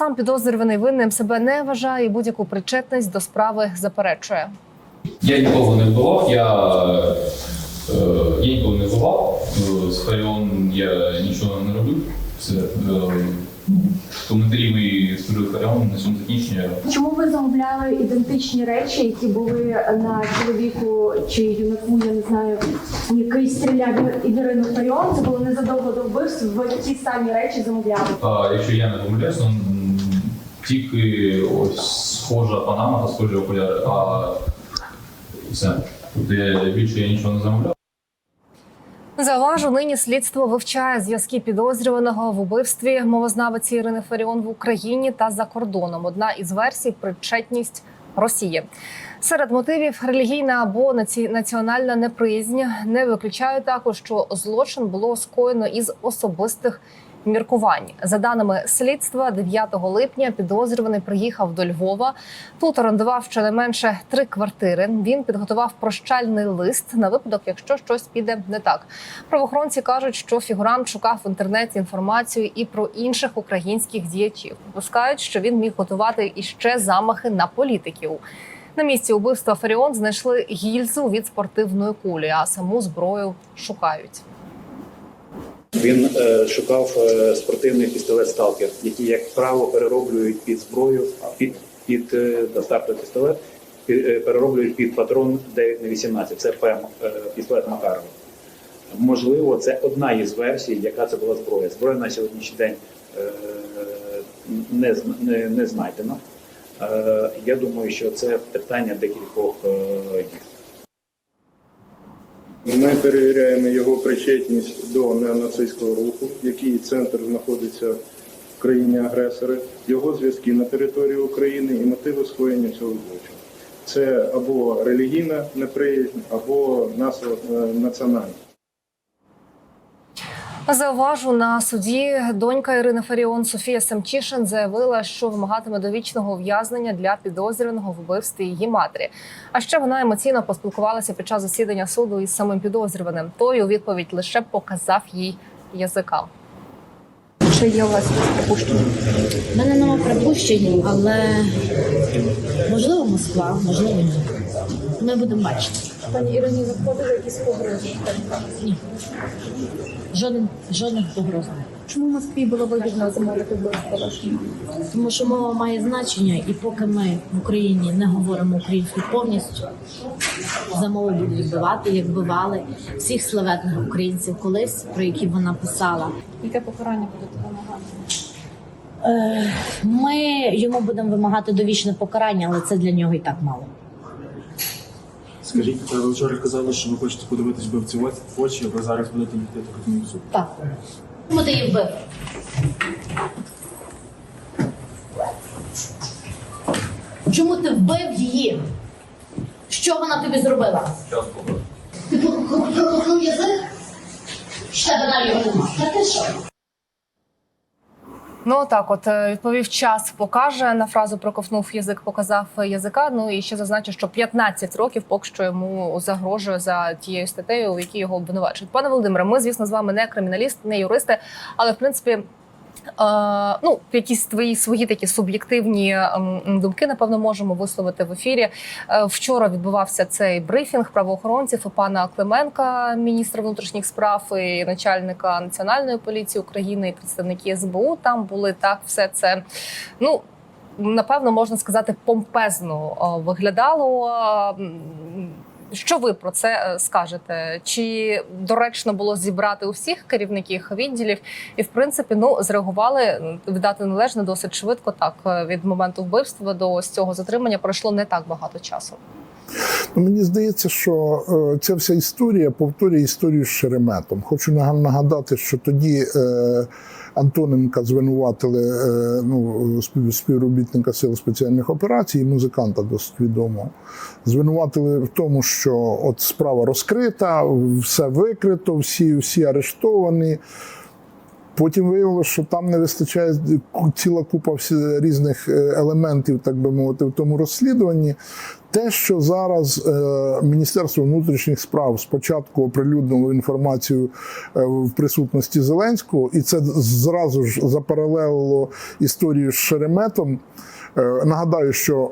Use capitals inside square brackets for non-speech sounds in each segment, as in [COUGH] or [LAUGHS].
сам підозрюваний винним себе не вважає і будь-яку причетність до справи заперечує. Я нікого не вбивав, я, е, я нікого не вбивав. Е, З Фаріон я нічого не робив. Все. Е, коментарі мої з Фаріон на цьому закінчення. Чому ви замовляли ідентичні речі, які були на чоловіку чи юнаку, я не знаю, який стріляв Ірину Фаріон? Це було незадовго до вбивств. Ви ті самі речі замовляли. А якщо я не помиляюсь, ну, тільки ось схожа панама та схожі окуляри, а все. Я більше я нічого не замовляв. Зауважу, нині слідство вивчає зв'язки підозрюваного в убивстві мовознавиці Ірини Фаріон в Україні та за кордоном. Одна із версій причетність Росії. Серед мотивів релігійна або наці- національна неприязнь не виключаю також, що злочин було скоєно із особистих міркувань. За даними слідства, 9 липня підозрюваний приїхав до Львова. Тут орендував щонайменше три квартири. Він підготував прощальний лист на випадок, якщо щось піде не так. Правоохоронці кажуть, що фігурант шукав в інтернеті інформацію і про інших українських діячів. Пускають, що він міг готувати іще замахи на політиків. На місці убивства Фаріон знайшли гільзу від спортивної кулі, а саму зброю шукають. Він е, шукав е, спортивний пістолет Сталкер, який, як правило, перероблюють під зброю, під під е, доставку пістолет під, е, перероблюють під патрон 9 на 18 Це ПМ, е, пістолет Макарова. Можливо, це одна із версій, яка це була зброя. Зброя на сьогоднішній день е, не, не, не знайдена. Е, я думаю, що це питання декількох е, днів. Перевіряємо його причетність до неонацистського руху, який центр знаходиться в країні агресори, його зв'язки на території України і мотиви скоєння цього злочину. Це або релігійна неприязнь, або національна. Зауважу на суді донька Ірини Фаріон Софія Семчишин заявила, що вимагатиме довічного ув'язнення для підозрюваного в вбивстві її матері. А ще вона емоційно поспілкувалася під час засідання суду із самим підозрюваним. Той у відповідь лише показав їй язика. Чи є у вас припущення? У мене нема припущень, але можливо Москва, можливо ні. Ми будемо бачити. Пані Ірині заходили якісь погрози. Ні. Жоден, жодних погроз. Чому Москві було вигідно замовити вбивство? Тому що мова має значення, і поки ми в Україні не говоримо українською повністю, за мову будуть вбивати, як вбивали всіх славетних українців колись, про які вона писала. Яке покарання будете вимагати? Е, Ми йому будемо вимагати довічне покарання, але це для нього і так мало. Скажіть, ви вчора казали, що ви хочете подивитись вбивці в очі, ви зараз будете йти до суд. Так. Чому ти її вбив? Чому ти вбив її? Що вона тобі зробила? Час покажу. Ти проковтнув язик? Ще далі його нема. Та ти що? Ну так, от е, відповів час покаже на фразу проковтнув язик, показав язика. Ну і ще зазначу, що 15 років поки що йому загрожує за тією статтею, в якій його обвинувачують. Пане Володимире, ми звісно з вами не криміналіст, не юристи, але в принципі. Ну, якісь твої свої такі суб'єктивні ем, думки, напевно, можемо висловити в ефірі. Е, Вчора відбувався цей брифінг правоохоронців і пана Клименка, міністра внутрішніх справ і начальника національної поліції України і представники СБУ. Там були так, все це ну. Напевно, можна сказати, помпезно е, виглядало. Що ви про це е, скажете? Чи доречно було зібрати усіх керівників відділів? І в принципі, ну зреагували віддати належне досить швидко. Так е, від моменту вбивства до ось цього затримання пройшло не так багато часу. Ну, Мені здається, що е, ця вся історія повторює історію з Шереметом. Хочу нага- нагадати, що тоді е, Антоненка звинуватили е, ну, співробітника сил спеціальних операцій, музиканта досить відомого. Звинуватили в тому, що от справа розкрита, все викрито, всі, всі арештовані. Потім виявилося, що там не вистачає ціла купа різних е, елементів, так би мовити, в тому розслідуванні. Те, що зараз е, Міністерство внутрішніх справ спочатку оприлюднило інформацію е, в присутності Зеленського, і це зразу ж запаралелило історію з Шереметом. Е, Нагадаю, що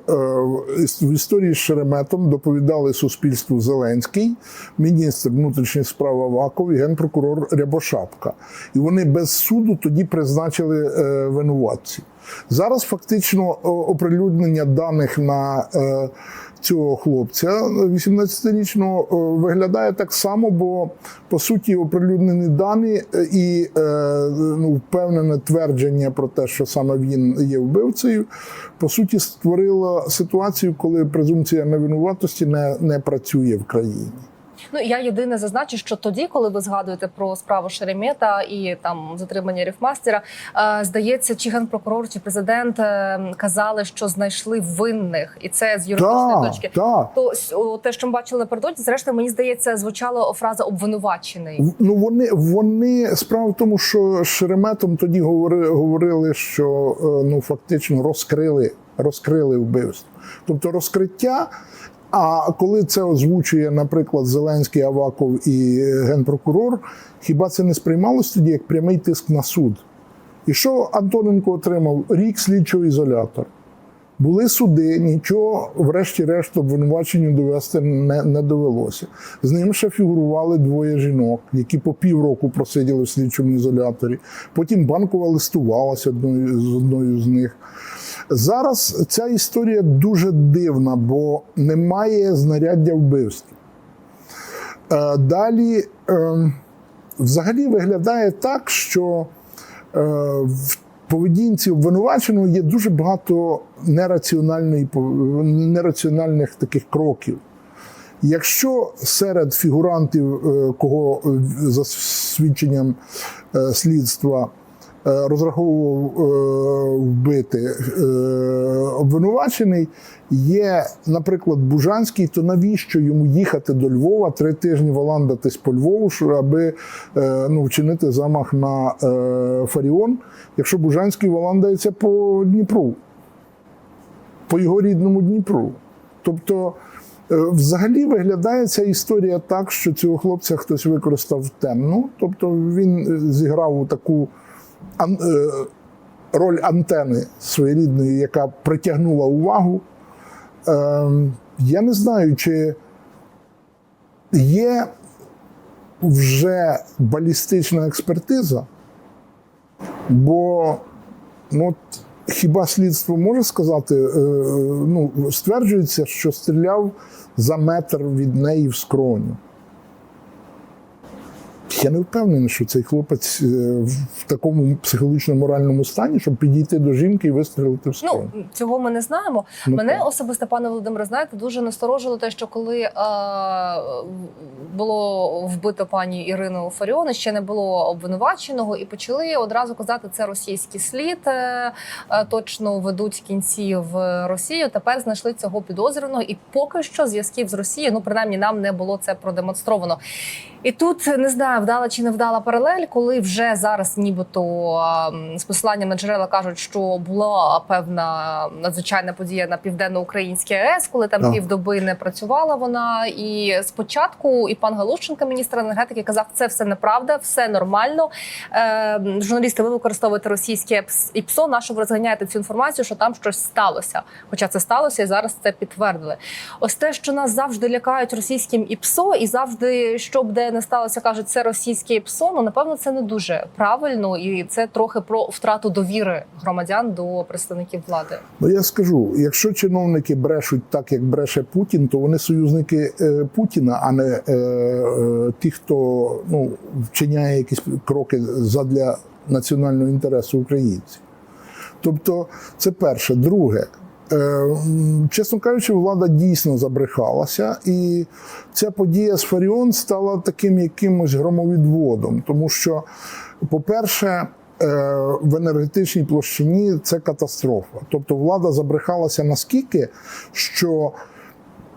в історії з Шереметом доповідали суспільству Зеленський, міністр внутрішніх справ Аваков і генпрокурор Рябошапка. І вони без суду тоді призначили винуватців. Зараз фактично оприлюднення даних на е, цього хлопця 18-річного е, виглядає так само, бо по суті оприлюднені дані е, і е, ну, впевнене твердження про те, що саме він є вбивцею, по суті, створило ситуацію, коли презумпція невинуватості не, не працює в країні. Ну я єдине зазначу, що тоді, коли ви згадуєте про справу Шеремета і там затримання ріфмастера, е, здається, чи генпрокурор, чи президент е, казали, що знайшли винних, і це з юридичної Так, точки. так. То те, що ми бачили напередодні, зрештою, мені здається, звучала фраза обвинувачений. Ну вони, вони справа в тому, що Шереметом тоді говорили, говорили, що е, ну фактично розкрили, розкрили вбивство. Тобто розкриття. А коли це озвучує, наприклад, Зеленський, Аваков і генпрокурор, хіба це не сприймалось тоді як прямий тиск на суд? І що Антоненко отримав? Рік слідчого ізолятора. Були суди, нічого, врешті-решт, обвинуваченню довести не, не довелося. З ним ще фігурували двоє жінок, які по півроку просиділи в слідчому ізоляторі. Потім банкова листувалася одною з одною з них. Зараз ця історія дуже дивна, бо немає знаряддя вбивства. Е, Далі, ем, взагалі, виглядає так, що е, в поведінці обвинуваченого є дуже багато нераціональної, нераціональних таких кроків. Якщо серед фігурантів, е, кого е, за свідченням е, слідства розраховував е, вбити е, обвинувачений, є, наприклад, Бужанський, то навіщо йому їхати до Львова три тижні валандатись по Львову, аби е, ну, вчинити замах на е, Фаріон, якщо Бужанський валандається по Дніпру, по його рідному Дніпру. Тобто, е, взагалі виглядає ця історія так, що цього хлопця хтось використав темну, тобто він е, зіграв у таку е, роль антени своєрідної, яка притягнула увагу. Ем, Я не знаю, чи є вже балістична експертиза, бо ну, от хіба слідство може сказати, е, ну, стверджується, що стріляв за метр від неї в скроню. Я не впевнений, що цей хлопець е, в такому психологічно-моральному стані, щоб підійти до жінки і вистрілити в скроню. Ну цього ми не знаємо. Ну, Мене так. особисто, пане Володимире, знаєте, дуже насторожило те, що коли е, було вбито пані Ірину Фаріон, ще не було обвинуваченого, і почали одразу казати, це російський слід. Е, е, точно ведуть кінці в Росію. Тепер знайшли цього підозрюваного, і поки що зв'язків з Росією, ну принаймні нам не було це продемонстровано. І тут не знаю, вдала чи не вдала паралель, коли вже зараз, нібито ем, з посиланням на джерела кажуть, що була певна надзвичайна подія на південно-українській АЕС, коли там Так. півдоби не працювала вона. І спочатку і пан Галущенко, міністр енергетики, казав, це все неправда, все нормально. Е, журналісти, ви використовуєте російське ПС- ІПСО, на що ви розганяєте цю інформацію, що там щось сталося. Хоча це сталося, і зараз це підтвердили. Ось те, що нас завжди лякають російським ІПСО, і завжди, що б де не сталося, кажуть, це російське ІПСО. Ну напевно, це не дуже правильно, і це трохи про втрату довіри громадян до представників влади. Ну я скажу: якщо чиновники брешуть так, як бреше Путін, то вони союзники е, Путіна, а не е, е, ті, хто ну, вчиняє якісь кроки задля національного інтересу українців. Тобто, це перше. Друге, чесно кажучи, влада дійсно забрехалася, і ця подія з Фаріон стала таким якимось громовідводом, тому що, по-перше, е, в енергетичній площині це катастрофа. Тобто влада забрехалася наскільки, що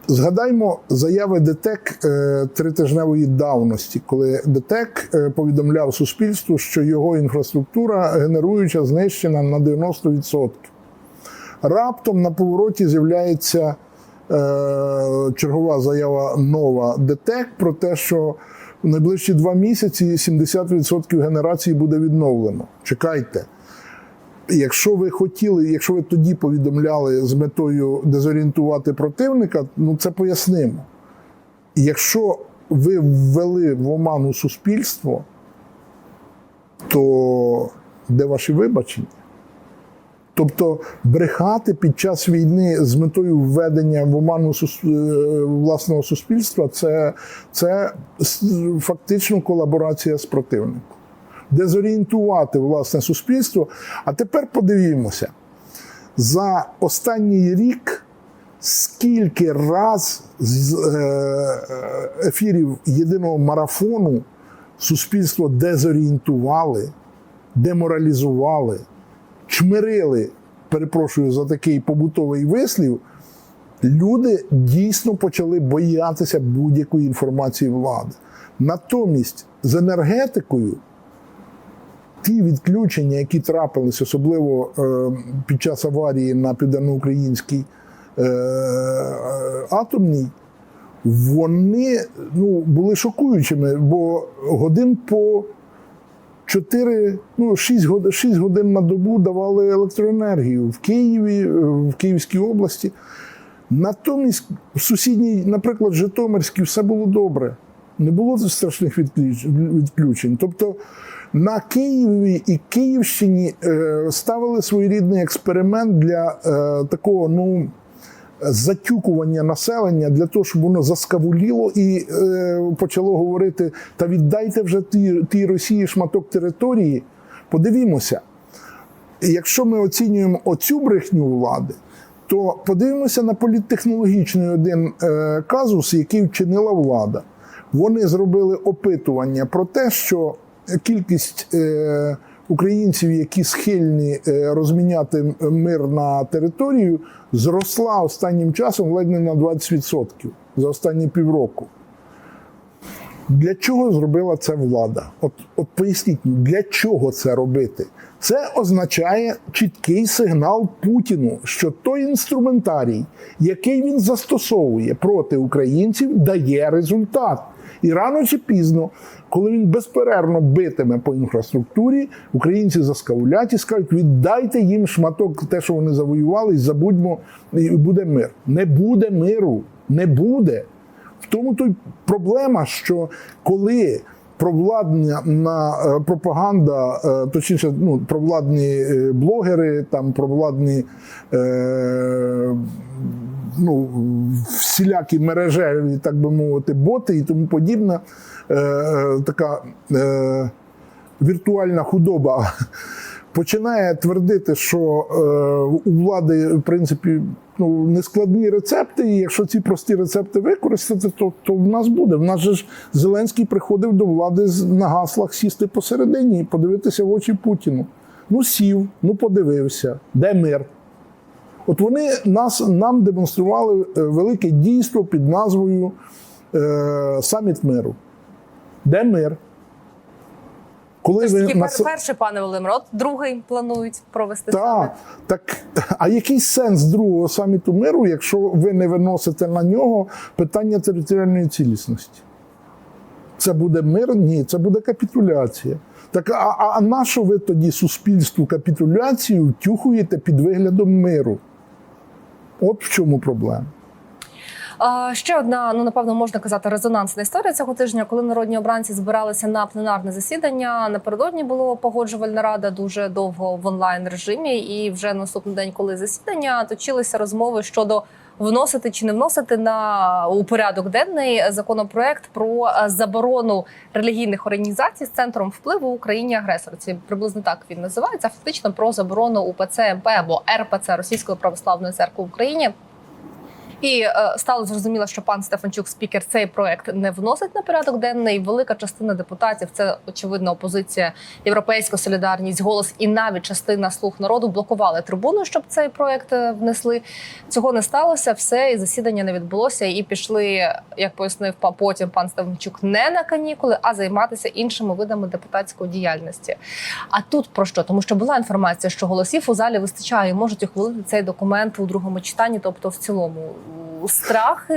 Згадаймо заяви ДТЕК е, тритижневої давності, коли ДТЕК е, повідомляв суспільству, що його інфраструктура генеруюча знищена на 90%. Раптом на повороті з'являється е, чергова заява нова ДТЕК про те, що в найближчі два місяці 70% генерації буде відновлено. Чекайте. Якщо ви хотіли, якщо ви тоді повідомляли з метою дезорієнтувати противника, ну це пояснимо. Якщо ви ввели в оману суспільство, то де ваші вибачення? Тобто брехати під час війни з метою введення в оману е, власного суспільства це, це фактично колаборація з противником. Дезорієнтувати власне суспільство. А тепер подивімося, за останній рік скільки раз з е, е, ефірів єдиного марафону суспільство дезорієнтували, деморалізували, чмирили, перепрошую за такий побутовий вислів, люди дійсно почали боятися будь-якої інформації влади. Натомість з енергетикою ті відключення, які трапились, особливо е, під час аварії на південноукраїнській е, атомній, вони ну, були шокуючими, бо годин по 4, ну, 6, годин, 6 годин на добу давали електроенергію в Києві, е, в Київській області. Натомість в сусідній, наприклад, Житомирській, все було добре. Не було страшних відключень. Тобто на Києві і Київщині е, ставили своєрідний експеримент для е, такого, ну затюкування населення для того, щоб воно заскавуліло і е, почало говорити: та віддайте вже тій, тій Росії шматок території. Подивімося, якщо ми оцінюємо оцю брехню влади, то подивимося на політтехнологічний один е, казус, який вчинила влада. Вони зробили опитування про те, що кількість е, українців, які схильні е, розміняти мир на територію, зросла останнім часом ледь не на 20% за останні півроку. Для чого зробила це влада? От, от поясніть, для чого це робити? Це означає чіткий сигнал Путіну, що той інструментарій, який він застосовує проти українців, дає результат. І рано чи пізно, коли він безперервно битиме по інфраструктурі, українці заскавлять і скажуть: віддайте їм шматок, те, що вони завоювали, і забудьмо, і буде мир. Не буде миру, не буде. В тому то й проблема, що коли провладна на е, пропаганда, е, точніше, ну, провладні е, блогери, там провладні е, ну, всілякі мережеві, так би мовити, боти і тому подібна е, така е, віртуальна худоба [LAUGHS] починає твердити, що е, у влади, в принципі, ну, нескладні рецепти, і якщо ці прості рецепти використати, то, то в нас буде. В нас же ж Зеленський приходив до влади на гаслах сісти посередині і подивитися в очі Путіну. Ну, сів, ну подивився, де мир. От вони нас, нам демонстрували е, велике дійство під назвою е, Саміт миру. Де мир? Коли Тож нас- пер- перший, пане Володимире, от другий планують провести так, саміт. так. А який сенс другого саміту миру, якщо ви не виносите на нього питання територіальної цілісності? Це буде мир? Ні, це буде капітуляція. Так а, а, а на що ви тоді суспільству капітуляцію втюхуєте під виглядом миру? От в чому проблема. Ще одна, ну напевно, можна казати, резонансна історія цього тижня, коли народні обранці збиралися на пленарне засідання. Напередодні було погоджувальна рада дуже довго в онлайн режимі, і вже наступний день, коли засідання, точилися розмови щодо вносити чи не вносити на у порядок денний законопроект про е, заборону релігійних організацій з центром впливу в Україні агресорці. Приблизно так він називається. Фактично про заборону УПЦ МП або РПЦ Російської православної церкви в Україні. І е, стало зрозуміло, що пан Стефанчук, спікер, цей проект не вносить на порядок денний. Велика частина депутатів, це очевидно опозиція, європейська солідарність, голос і навіть частина слуг народу блокували трибуну, щоб цей проект е, внесли. Цього не сталося. Все і засідання не відбулося. І пішли, як пояснив потім пан Стефанчук, не на канікули, а займатися іншими видами депутатської діяльності. А тут про що? Тому що була інформація, що голосів у залі вистачає, можуть ухвалити цей документ у другому читанні, тобто в цілому. Страх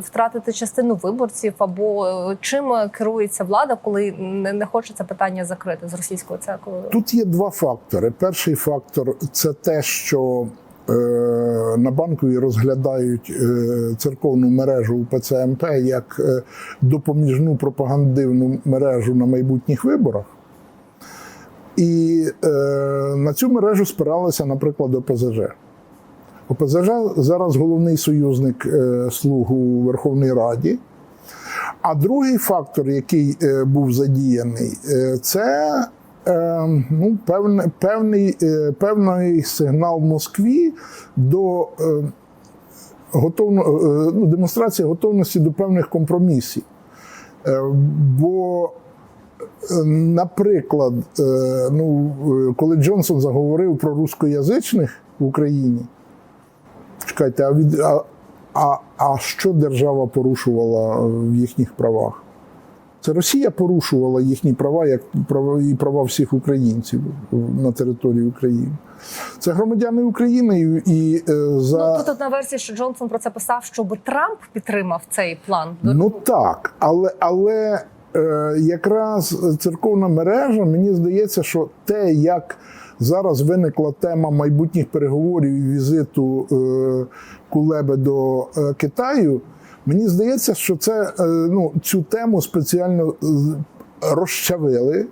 втратити частину виборців, або е, чим керується влада, коли не, хоче це питання закрити з російською церквою? Тут є два фактори. Перший фактор це те, що е, на банкові розглядають е, церковну мережу УПЦ МП як допоміжну пропагандивну мережу на майбутніх виборах. І на цю мережу спиралися, наприклад, ОПЗЖ. ОПЗЖ зараз головний союзник е, слуг у Верховній Раді. А другий фактор, який е, був задіяний, е, це ну, певний, е, певний сигнал Москві до готовно, ну, демонстрація готовності до певних компромісів. Бо, наприклад, ну, коли Джонсон заговорив про рускоязичних в Україні, чекайте, а, від, а, а, а що держава порушувала е, в їхніх правах? Це Росія порушувала їхні права, як права і права всіх українців на території України. Це громадяни України і, і е, за. Ну тут одна версія, що Джонсон про це писав, щоб Трамп підтримав цей план. Ну так, але, але е, якраз церковна мережа, мені здається, що те, як зараз виникла тема майбутніх переговорів і візиту е, Кулеби до е, Китаю, мені здається, що це е, ну, цю тему спеціально розчавили.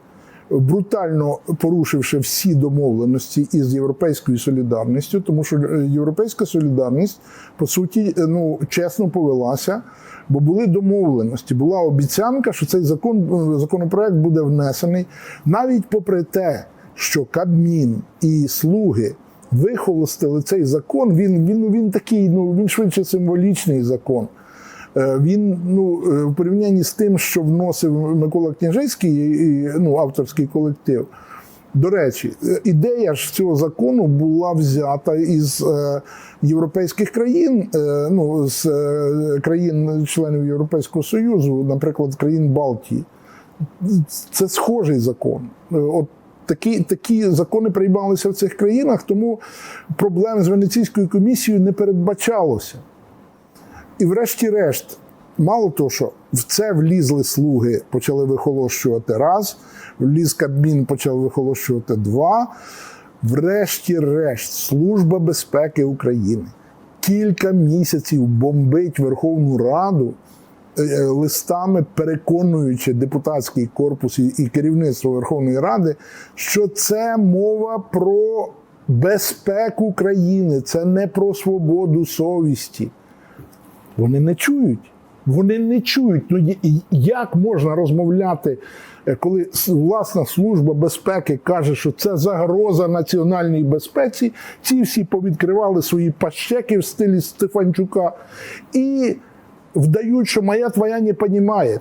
Брутально порушивши всі домовленості із європейською солідарністю, тому що європейська солідарність по суті ну чесно повелася, бо були домовленості. Була обіцянка, що цей закон законопроект буде внесений, навіть попри те, що Кабмін і слуги вихолостили цей закон. Він він, він такий, ну він швидше символічний закон. Е, Він ну е, в порівнянні з тим, що вносив Микола Княжицький, і, ну, авторський колектив. До речі, е, ідея ж цього закону була взята із європейських країн, ну з країн-членів Європейського Союзу, наприклад, країн Балтії. Це схожий закон. От такі, такі закони приймалися в цих країнах, тому проблем з Венеційською комісією не передбачалося. І врешті-решт, мало того, що в це влізли слуги, почали вихолощувати раз, вліз Кабмін, почав вихолощувати два. Врешті-решт, Служба безпеки України кілька місяців бомбить Верховну Раду листами, переконуючи депутатський корпус і- керівництво Верховної Ради, що це мова про безпеку країни, це не про свободу совісті. Вони не чують. Вони не чують. Ну як можна розмовляти, е, коли власна служба безпеки каже, що це загроза національній безпеці? Ці всі повідкривали свої пащеки в стилі Стефанчука і вдають, що моя твоя не понімає.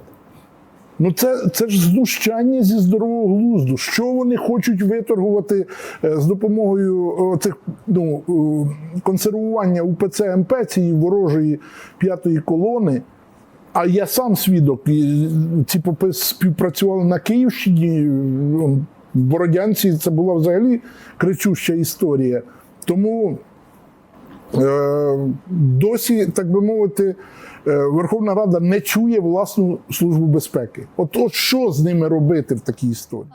Ну, це, це ж знущання зі здорового глузду. Що вони хочуть виторгувати е, з допомогою е, цих ну, е, консервування УПЦ МП цієї ворожої п'ятої колони? А я сам свідок, ці попи співпрацювали на Київщині. В Бородянці це була взагалі кричуща історія. Тому е, досі, так би мовити, Верховна Рада не чує власну службу безпеки. От, от що з ними робити в такій історії?